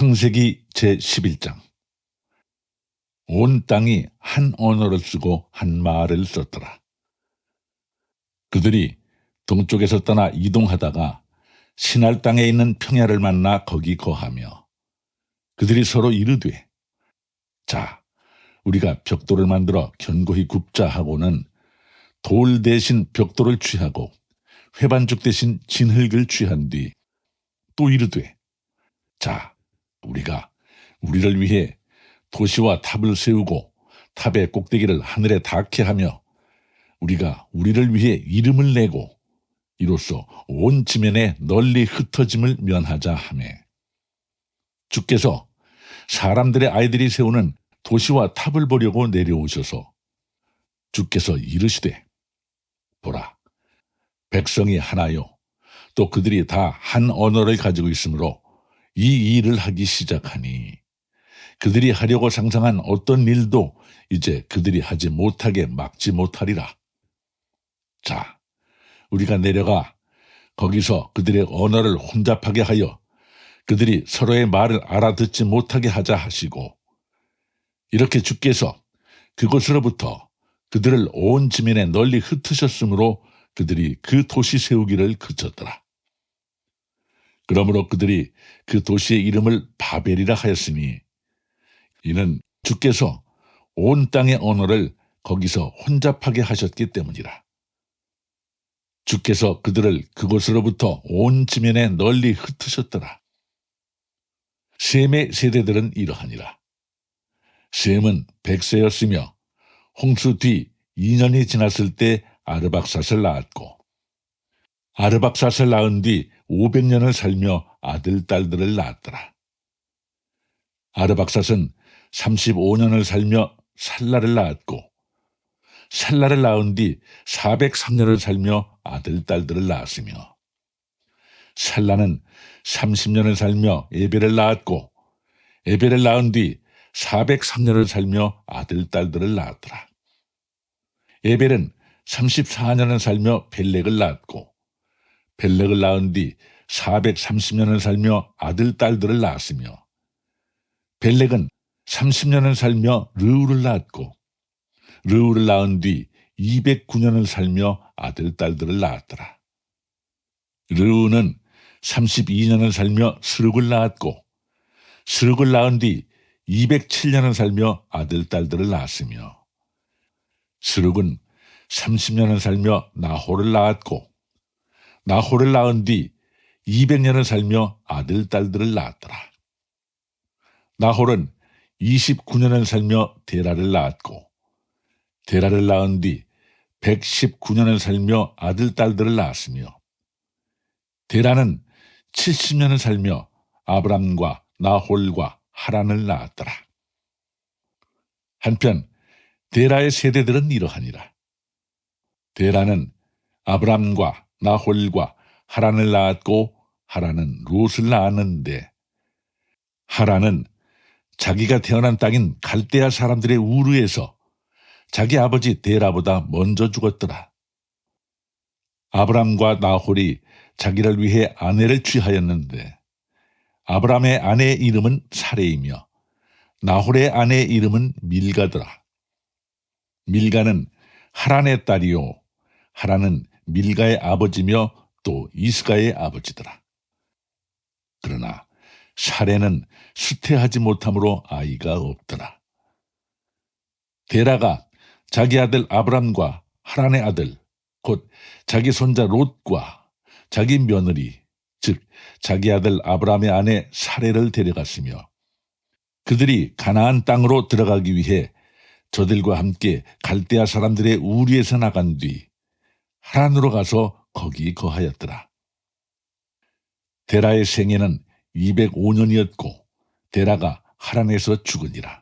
창세기 제11장 온 땅이 한 언어를 쓰고 한 말을 썼더라. 그들이 동쪽에서 떠나 이동하다가 신할 땅에 있는 평야를 만나 거기 거하며 그들이 서로 이르되 자 우리가 벽돌을 만들어 견고히 굽자 하고는 돌 대신 벽돌을 취하고 회반죽 대신 진흙을 취한 뒤 또 이르되 자 우리가 우리를 위해 도시와 탑을 세우고 탑의 꼭대기를 하늘에 닿게 하며 우리가 우리를 위해 이름을 내고 이로써 온 지면에 널리 흩어짐을 면하자 하매. 주께서 사람들의 아이들이 세우는 도시와 탑을 보려고 내려오셔서 주께서 이르시되 보라 백성이 하나요. 또 그들이 다 한 언어를 가지고 있으므로 이 일을 하기 시작하니 그들이 하려고 상상한 어떤 일도 이제 그들이 하지 못하게 막지 못하리라. 자, 우리가 내려가 거기서 그들의 언어를 혼잡하게 하여 그들이 서로의 말을 알아듣지 못하게 하자 하시고 이렇게 주께서 그곳으로부터 그들을 온 지면에 널리 흩으셨으므로 그들이 그 도시 세우기를 그쳤더라. 그러므로 그들이 그 도시의 이름을 바벨이라 하였으니 이는 주께서 온 땅의 언어를 거기서 혼잡하게 하셨기 때문이라. 주께서 그들을 그곳으로부터 온 지면에 널리 흩으셨더라. 셈의 세대들은 이러하니라. 셈은 백세였으며 홍수 뒤 2년이 지났을 때 아르박삿을 낳았고 아르박삿을 낳은 뒤 500년을 살며 아들, 딸들을 낳았더라. 아르박삿은 35년을 살며 살라를 낳았고 살라를 낳은 뒤 403년을 살며 아들, 딸들을 낳았으며 살라는 30년을 살며 에벨을 낳았고 에벨을 낳은 뒤 403년을 살며 아들, 딸들을 낳았더라. 에벨은 34년을 살며 벨렉을 낳았고 벨렉을 낳은 뒤 430년을 살며 아들, 딸들을 낳았으며 벨렉은 30년을 살며 르우를 낳았고 르우를 낳은 뒤 209년을 살며 아들, 딸들을 낳았더라. 르우는 32년을 살며 스룩을 낳았고 스룩을 낳은 뒤 207년을 살며 아들, 딸들을 낳았으며 스룩은 30년을 살며 나호를 낳았고 나호를 낳은 뒤 200년을 살며 아들, 딸들을 낳았더라. 나홀은 29년을 살며 데라를 낳았고 데라를 낳은 뒤 119년을 살며 아들, 딸들을 낳았으며 데라는 70년을 살며 아브람과 나홀과 하란을 낳았더라. 한편 데라의 세대들은 이러하니라. 데라는 아브람과 나홀과 하란을 낳았고 하란은 롯을 낳았는데 하란은 자기가 태어난 땅인 갈대아 사람들의 우르에서 자기 아버지 데라보다 먼저 죽었더라. 아브람과 나홀이 자기를 위해 아내를 취하였는데 아브람의 아내의 이름은 사레이며 나홀의 아내의 이름은 밀가더라. 밀가는 하란의 딸이요 하란은 밀가의 아버지며 또 이스가의 아버지더라. 그러나 사례는 수태하지 못함으로 아이가 없더라. 데라가 자기 아들 아브람과 하란의 아들 곧 자기 손자 롯과 자기 며느리 즉 자기 아들 아브람의 아내 사례를 데려갔으며 그들이 가나안 땅으로 들어가기 위해 저들과 함께 갈대아 사람들의 우리에서 나간 뒤 하란으로 가서 거기 거하였더라. 데라의 생애는 205년이었고 데라가 하란에서 죽으니라.